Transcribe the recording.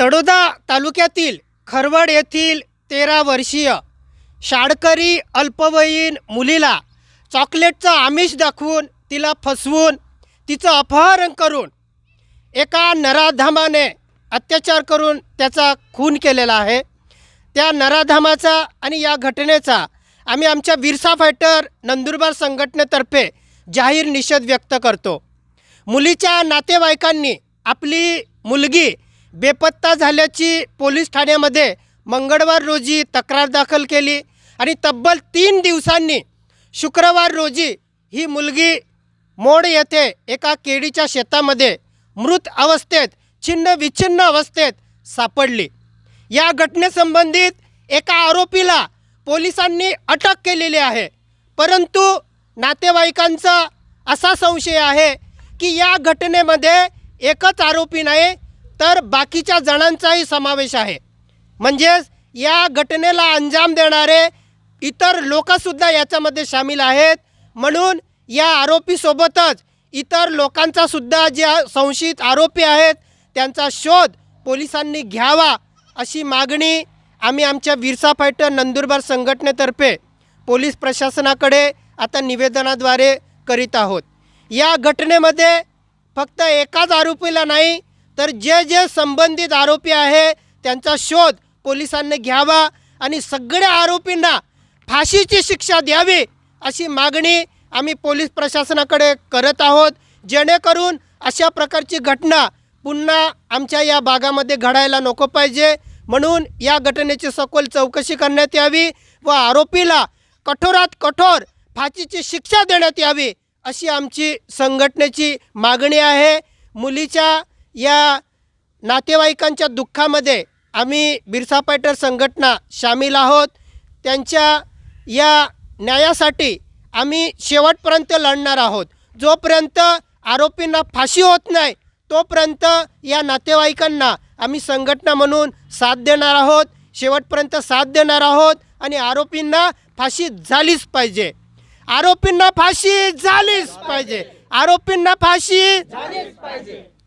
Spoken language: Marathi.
तडोदा तालुक्यातील खरवड येथील तेरा वर्षीय शाळकरी अल्पवयीन मुलीला चॉकलेटचं आमिष दाखवून तिला फसवून तिचं अपहरण करून एका नराधामाने अत्याचार करून त्याचा खून केलेला आहे. त्या नराधामाचा आणि या घटनेचा आम्ही आमच्या बिरसा फायटर नंदुरबार संघटनेतर्फे जाहीर निषेध व्यक्त करतो. मुलीच्या नातेवाईकांनी आपली मुलगी बेपत्ता झाल्याची पोलीस ठाण्यामध्ये मंगळवार रोजी तक्रार दाखल केली आणि तब्बल तीन दिवसांनी शुक्रवार रोजी ही मुलगी मोड येथे एका केळीच्या शेतामध्ये मृत अवस्थेत छिन्न विच्छिन्न अवस्थेत सापडली. या घटनेसंबंधित एका आरोपीला पोलिसांनी अटक केलेली आहे. परंतु नातेवाईकांचा असा संशय आहे की या घटनेमध्ये एकच आरोपी नाही तर बाकीच्या जणांचाही समावेश आहे. म्हणजेच या घटनेला अंजाम देणारे इतर लोकसुद्धा याच्यामध्ये सामील आहेत. म्हणून या आरोपीसोबतच इतर लोकांचासुद्धा जे संशयित आरोपी आहेत त्यांचा शोध पोलिसांनी घ्यावा अशी मागणी आम्ही आमच्या विरसा फायटर नंदुरबार संघटनेतर्फे पोलीस प्रशासनाकडे आता निवेदनाद्वारे करीत आहोत. या घटनेमध्ये फक्त एकाच आरोपीला नाही तर जे जे संबंधित आरोपी आहे त्यांचा शोध पोलिसांनी घ्यावा आणि सगळ्या आरोपींना फाशीची शिक्षा द्यावी अशी मागणी आम्ही पोलीस प्रशासनाकडे करत आहोत. जेणेकरून अशा प्रकारची घटना पुन्हा आमच्या या भागामध्ये घडायला नको पाहिजे. म्हणून या घटनेची सखोल चौकशी करण्यात यावी व आरोपीला कठोरात कठोर फाशीची शिक्षा देण्यात यावी अशी आमची संघटनेची मागणी आहे. मुलीच्या या नातेवाईकांच्या दुःखामध्ये आम्ही बिरसा फायटर संघटना सामील आहोत. त्यांच्या या न्यायासाठी आम्ही शेवटपर्यंत लढणार आहोत. जोपर्यंत आरोपींना फाशी होत नाही तोपर्यंत या नातेवाईकांना आम्ही संघटना म्हणून साथ देणार आहोत. शेवटपर्यंत साथ देणार आहोत आणि आरोपींना फाशी झालीच पाहिजे. आरोपींना फाशी झालीच पाहिजे. आरोपींना फाशी झालीच पाहिजे.